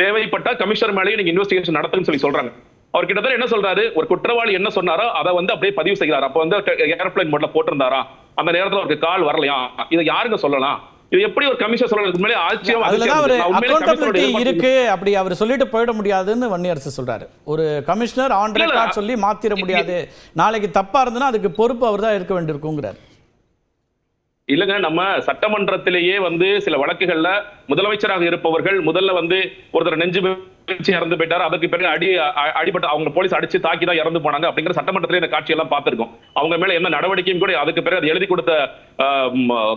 தேவைப்பட்டா கமிஷனர் மேலேயே நீங்க இன்வெஸ்டிகேஷன் நடத்துன்னு சொல்லி சொல்றாங்க. அவர் கிட்டத்தட்ட என்ன சொல்றாரு? ஒரு குற்றவாளி என்ன சொன்னாரோ அதை வந்து அப்படியே பதிவு செய்கிறார். அப்ப வந்து ஏரோப்ளைன் மோட்ல போட்டிருந்தாரா? அந்த நேரத்துல அவருக்கு கால் வரலையா? இதை யாருங்க சொல்லலாம்? இது எப்படி ஒரு கமிஷன் சொல்லலாம் உண்மையிலே ஆச்சரியம் அதுலதான் ஒரு அக்கௌண்டபிலிட்டி இருக்கு. அப்படி அவர் சொல்லிட்டு போயிட முடியாதுன்னு வன்னியரசு சொல்றாரு. ஒரு கமிஷனர் ஆன் இல்ல, இல்ல. ரெக்கார்ட் சொல்லி மாத்திர முடியாது. நாளைக்கு தப்பா இருந்ததுன்னா அதுக்கு பொறுப்பு அவர் தான் இருக்க வேண்டியிருக்குங்கிறார். இல்லங்க நம்ம சட்டமன்றத்திலேயே வந்து சில வழக்குகள்ல முதலமைச்சராக இருப்பவர்கள் முதல்ல வந்து ஒருத்தர் நெஞ்சு இறந்து போயிட்டாரு அதுக்கு பிறகு அடி அடிபட்டு அவங்க போலீஸ் அடிச்சு தாக்கி தான் இறந்து போனாங்க அப்படிங்கிற சட்டமன்றத்திலே இந்த காட்சியெல்லாம் பார்த்திருக்கோம். அவங்க மேல என்ன நடவடிக்கையும் கூட அதுக்கு பிறகு அதை எழுதி கொடுத்த ஆஹ்,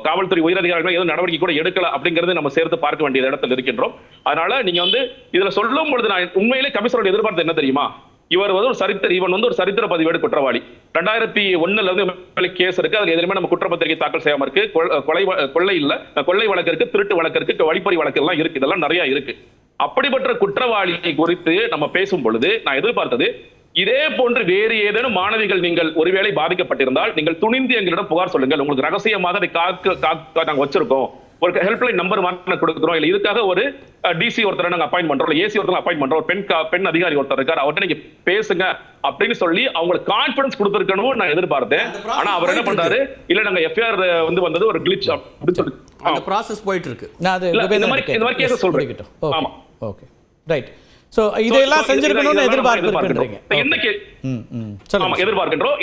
காவல்துறை உயரதிகாரிகள் எதுவும் நடவடிக்கை கூட எடுக்கல அப்படிங்கறது நம்ம சேர்த்து பார்க்க வேண்டிய இடத்துல இருக்கின்றோம். அதனால நீங்க வந்து இதுல சொல்லும் பொழுது நான் உண்மையிலே கமிஷனோட எதிர்பார்த்து என்ன தெரியுமா? இவர் வந்து ஒரு சரித்திர இவன் வந்து ஒரு சரித்திர பதிவேடு குற்றவாளி. ரெண்டாயிரத்தி ஒண்ணுல இருந்து கேஸ் இருக்கு. அதுல எதுவுமே நம்ம குற்றப்பத்திரிகை தாக்கல் செய்யாம இருக்கு. கொலை வ- கொள்ளை இல்ல. கொள்ளை வழக்கு இருக்கு திருட்டு வழக்கு இருக்கு வழிப்பறி வழக்கு எல்லாம் இருக்கு. இதெல்லாம் நிறைய இருக்கு. அப்படிப்பட்ட குற்றவாளி குறித்து நம்ம பேசும் பொழுது நான் எதிர்பார்த்தது இதே போன்று வேறு ஏதேனும் மாணவிகள் நீங்கள் ஒருவேளை பாதிக்கப்பட்டிருந்தால் நீங்கள் துணிந்து எங்களிடம் புகார் சொல்லுங்கள். உங்களுக்கு ரகசியமாக அதை காக்க காக்க நாங்கள் வச்சிருக்கோம். ஒரு ஹெல்ப்லைன் நம்பர் வாங்க கொடுக்குறோம். இல்ல இதுக்காக ஒரு டிசி ஒருத்தரை நாங்க அப்பாயின் பண்றோம். இல்ல ஏசி ஒருத்தர் அப்பாயின் பண்றோம். ஒரு பெண் பெண் அதிகாரி ஒருத்தர் இருக்காரு. அவர்கிட்ட நீங்க பேசுங்க அப்படின்னு சொல்லி அவங்களுக்கு கான்பிடன்ஸ் கொடுத்திருக்கணும் நான் எதிர்பார்த்தேன். ஆனா அவர் என்ன பண்றாரு? இல்ல நாங்க எஃப்ஐஆர் வந்து வந்தது ஒரு கிளிச் அப்படின்னு சொல்லி. அந்த ப்ராசஸ் போயிட்டு இருக்கு. நான் அது இந்த மாதிரி-. இந்த மாதிரி Yes, சொல்றேன். ஆமா. So, இதையெல்லாம் So, so செஞ்சிருக்கணும்னு எதிர்பார்க்கிறோம். என்ன கே- ம், ம். ஆமா சொல்லுங்க. எதிர்பார்க்கின்றோம்.